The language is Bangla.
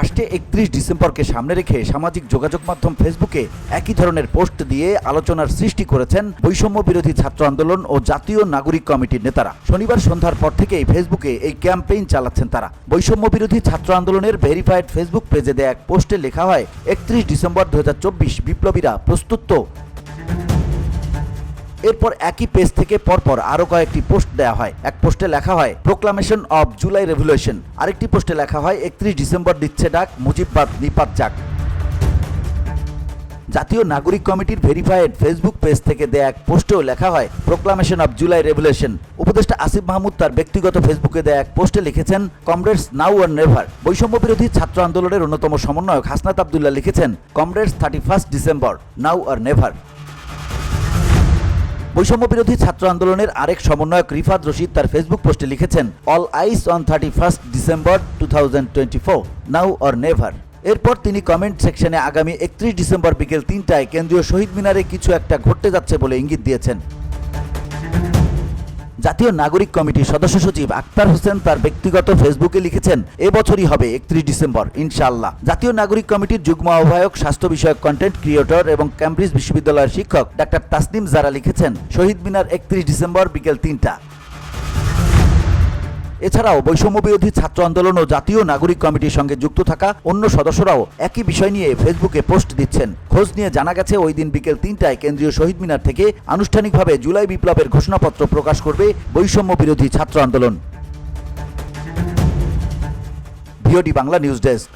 আসছে একত্রিশ ডিসেম্বরকে সামনে রেখে সামাজিক যোগাযোগ মাধ্যম ফেসবুকে একই ধরনের পোস্ট দিয়ে আলোচনার সৃষ্টি করেছেন বৈষম্য বিরোধী ছাত্র আন্দোলন ও জাতীয় নাগরিক কমিটির নেতারা। শনিবার সন্ধ্যার পর থেকেই ফেসবুকে এই ক্যাম্পেইন চালাচ্ছেন তারা। বৈষম্য বিরোধী ছাত্র আন্দোলনের ভেরিফাইড ফেসবুক পেজে দেয়া এক পোস্টে লেখা হয়, একত্রিশ ডিসেম্বর দু হাজার চব্বিশ বিপ্লবীরা প্রস্তুত এরপর একই পেজ থেকে পরপর আরও কয়েকটি পোস্ট দেওয়া হয়। এক পোস্টে লেখা হয় প্রোক্লামেশন অব জুলাই রেভলিউশন আরেকটি পোস্টে লেখা হয়, একত্রিশ ডিসেম্বর দিচ্ছে ডাক মুজিববাদ নিপাত যাক জাতীয় নাগরিক কমিটির ভেরিফাইড ফেসবুক পেজ থেকে দেয়া এক পোস্টেও লেখা হয় প্রোক্লামেশন অব জুলাই রেভলিউশন উপদেষ্টা আসিফ মাহমুদ তার ব্যক্তিগত ফেসবুকে দেয়া এক পোস্টে লিখেছেন কমরেডস নাও আর নেভার বৈষম্য বিরোধী ছাত্র আন্দোলনের অন্যতম সমন্বয়ক হাসনাত আবদুল্লাহ লিখেছেন comrades thirty first December now or never বৈষম্য বিরোধী ছাত্র আন্দোলনের আরেক সমন্বয়ক রিফাত রশিদ তার ফেসবুক পোস্টে লিখেছেন all eyes on thirty first December two thousand twenty four now or never এরপর তিনি কমেন্ট সেকশনে আগামী একত্রিশ ডিসেম্বর বিকেল তিনটায় কেন্দ্রীয় শহীদ মিনারে কিছু একটা ঘটতে যাচ্ছে বলে ইঙ্গিত দিয়েছেন। জাতীয় নাগরিক কমিটির সদস্য সচিব আক্তার হোসেন তার ব্যক্তিগত ফেসবুকে লিখেছেন এবছরই হবে একত্রিশ ডিসেম্বর, ইনশাআল্লাহ। জাতীয় নাগরিক কমিটির যুগ্ম আহ্বায়ক, স্বাস্থ্য বিষয়ক কন্টেন্ট ক্রিয়েটর এবং ক্যামব্রিজ বিশ্ববিদ্যালয়ের শিক্ষক ডাক্তার তাসনিম জারা লিখেছেন, শহীদ মিনার একত্রিশ ডিসেম্বর বিকেল তিনটা। এছাড়াও বৈষম্য বিরোধী ছাত্র আন্দোলন ও জাতীয় নাগরিক কমিটির সঙ্গে যুক্ত থাকা অন্য সদস্যরাও একই বিষয় নিয়ে ফেসবুকে পোস্ট দিচ্ছেন। খোঁজ নিয়ে জানা গেছে, ওই দিন বিকেল তিনটায় কেন্দ্রীয় শহীদ মিনার থেকে আনুষ্ঠানিকভাবে জুলাই বিপ্লবের ঘোষণাপত্র প্রকাশ করবে বৈষম্য বিরোধী ছাত্র আন্দোলন। Bangla news desk.